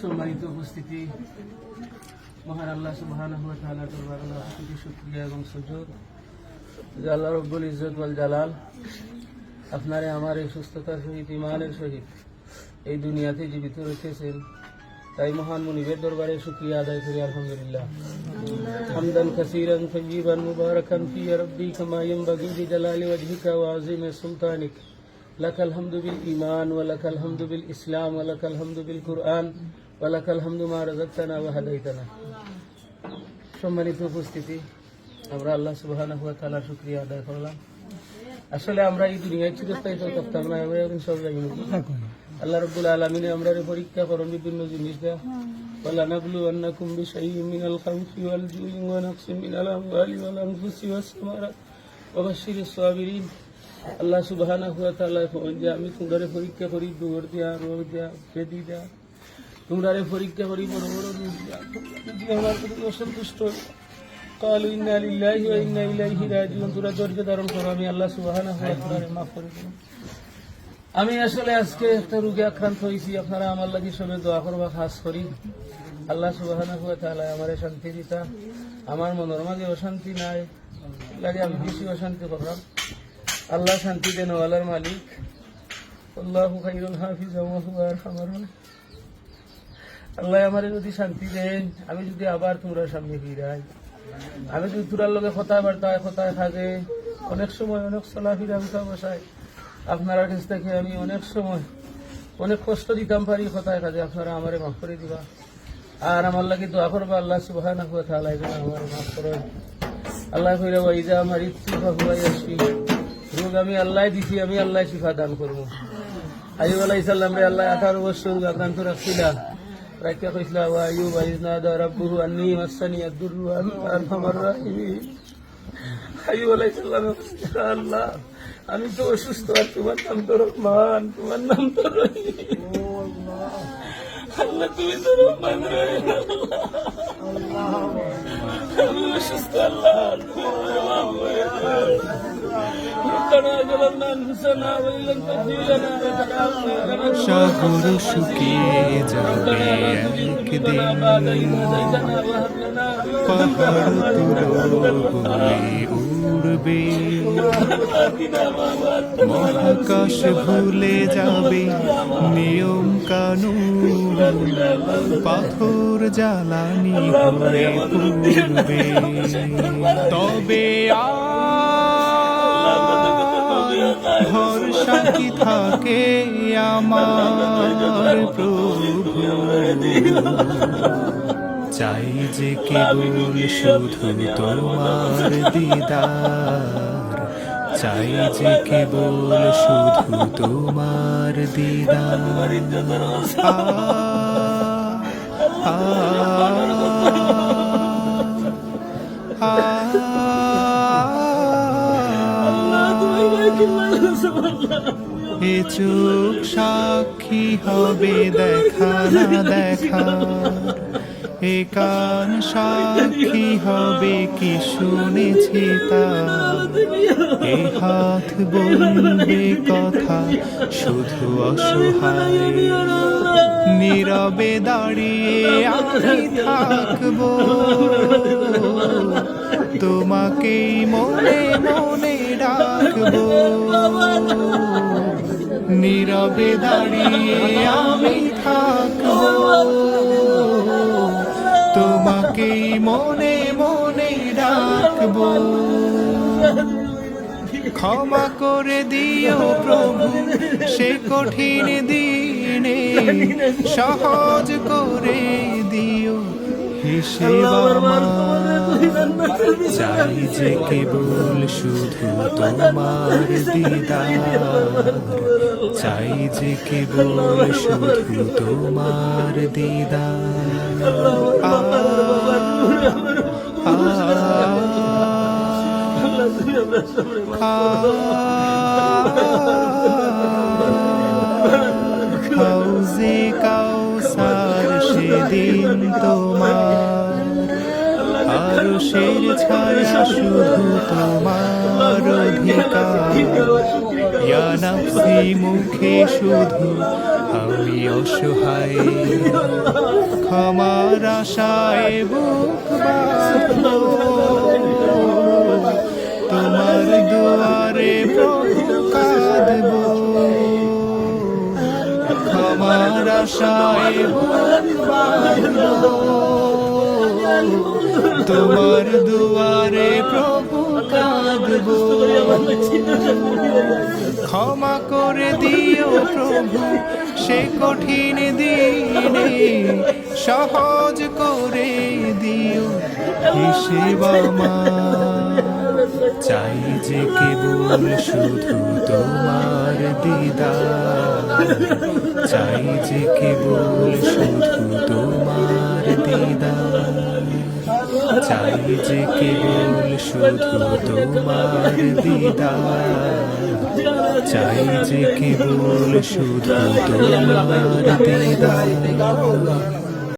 সম্মানিত উপস্থিতি, মহান আল্লাহ কোটি শুকরিয়া এবং সুযোগ আল্লাহ রব্বুল ওয়াল জালাল, আপনারে আমার এই সুস্থতার সহিত ইমানের সহিত এই দুনিয়াতে জীবিত রেখেছেন। তাই মহান মুনিবের দরবারে শুকরিয়া আদায় করি, আলহামদুলিল্লাহ। হামদান কাসীরান তয়্যিবান মুবারাকান ফি রাব্বি কামা ইয়ানবাগি লিজালালি ওয়াজহিকা ওয়া আযীমি সুলতানিক। لك الحمد بالإيمان ولك الحمد بالإسلام ولك الحمد بالقرآن ولك الحمد ما رزقتنا وهديتنا সম্মানিত উপস্থিতি আমরা আল্লাহ সুবহানাহু ওয়া তাআলার শুকরিয়া আদায় করলাম আসলে আমরা এই দুনিয়ায় চিরস্থায়ী তো করতাম না আমরা এখন সব জায়গায় নাকি আল্লাহ রব্বুল আলমিনে আমরা রে পরীক্ষা করেন বিভিন্ন জিনিস দেয়া ولنبلونكم بشيء من الخوف والجوع ونقص من الأموال والأنفس والثمرات وبشر الصابرين আল্লাহ সুবহানাহু ওয়া তাআলা করেন যে আমি তোমরা পরীক্ষা করি দৌড় দেয়া রোগ দেয়া বেদি দেয়া তোমরা পরীক্ষা করি বড় বড় রোগ দেয়া তোমরা যদি আমার প্রতি অসন্তুষ্ট হও, قالوا إنا لله وإنا إليه راجعون তোরা ধৈর্য ধারণ করো আমি আল্লাহ সুবহানাহু ওয়া তাআলা মাফ করে দেব আমি আসলে আজকে একটা রোগে আক্রান্ত হয়েছি আপনারা আমার লাগি সবে দোয়া করবা খাস করি আল্লাহ সুবহানাহু ওয়া তাআলা আমারে শান্তি দিতা আমার মনের মাঝে অশান্তি নাই লাগে আমি বেশি অশান্তি করলাম আল্লাহ শান্তি দেন ওয়ালার মালিক। আল্লাহু খাইরুল হাফিজ আল্লাহ আমারে যদি শান্তি দেন, আমি যদি আবার তোমরা সামনে ফিরাই। আমি যদি তোরার লগে কথায় বার্তায় কথায় থাকে, অনেক সময় অনেক চলাফিরা উঠা বসাই আপনার কাছ থেকে আমি অনেক সময় অনেক কষ্ট দিতাম পারি কথায় কাজে, আপনারা আমারে মাফ করে দিবা। আর আমার লাগে দোয়া করবা, আল্লাহ যেন আমারে মাফ করে আল্লাহ কইরা ওয়াইজা আমার ইচ্ছু হুয়া ইয়াশফি রোগ আমি আল্লাহ দিছি, আমি আল্লাহ শিফা দান করব। আইব আলাইহিস সালাম রে আল্লাহ, আঠারো বছর আক্রান্ত রাখছিলা রাখিয়া কইসলা ওয়া আইয়ুব আইজনা দা রাব্বুহু আন্নি মাসানি আনতা আরহামার রাহিমিন। আইয়ুব আলাইহিস সালাম আল্লাহ, আমি তো অসুস্থ, আর তোমার নাম তো রহমান, তোমার নাম তো রহিম। আল্লাহ, তুমি তো রহমান সাগর শুকিয়ে যাবে একদিন। পাহাড় তুলো উড়বে মহাকাশ ভুলে যাবে নিয়ম কানুন। পাথর জ্বালানি হয়ে পড়বে। তবে ভরসা কি থাকে আমার প্রভু? চাই যে কেবল শুধু তোমার দিদার। চাই যে কেবল শুধু তোমার দিদার। এ চোখ সাক্ষী হবে দেখা না দেখা। এ কান সাক্ষী হবে কি শুনেছি তা? এ হাত বলবে কথা শুধু অসহায়। নীরবে দাঁড়িয়ে আমি থাকব। তোমাকেই মনে মনে ডাকবো। নীরবে দাঁড়িয়ে আমি থাকব। তোমাকেই মনে মনে ডাকবো। ক্ষমা করে দিও প্রভু, সে কঠিন দিনে সহজ করে দিও। চাই যে কেবল শুধু তোমার দিদার। চাই যে কেবল শুধু তোমার দিদার। হাউজে কাউসার সেদিন তোমার, আরশের ছায়া শুধু তোমার অধিকার। ইয়া নাফসি মুখে শুধু আমি অসহায়। ক্ষমার আশায় বুক বাঁধলো তোমার দুয়ারে প্রভু কাঁদবো। ক্ষমা করে দিও প্রভু, সে কঠিন দিনে সহজ করে দিও। আমার চাই যে কেবল শুধু তোমার দিদার চাই যে কেবল শুধু তোমার দিদার চাই যে কেবল শুধু তোমার দিদার। চাই যে কেবল শুধু তোমার দিদার।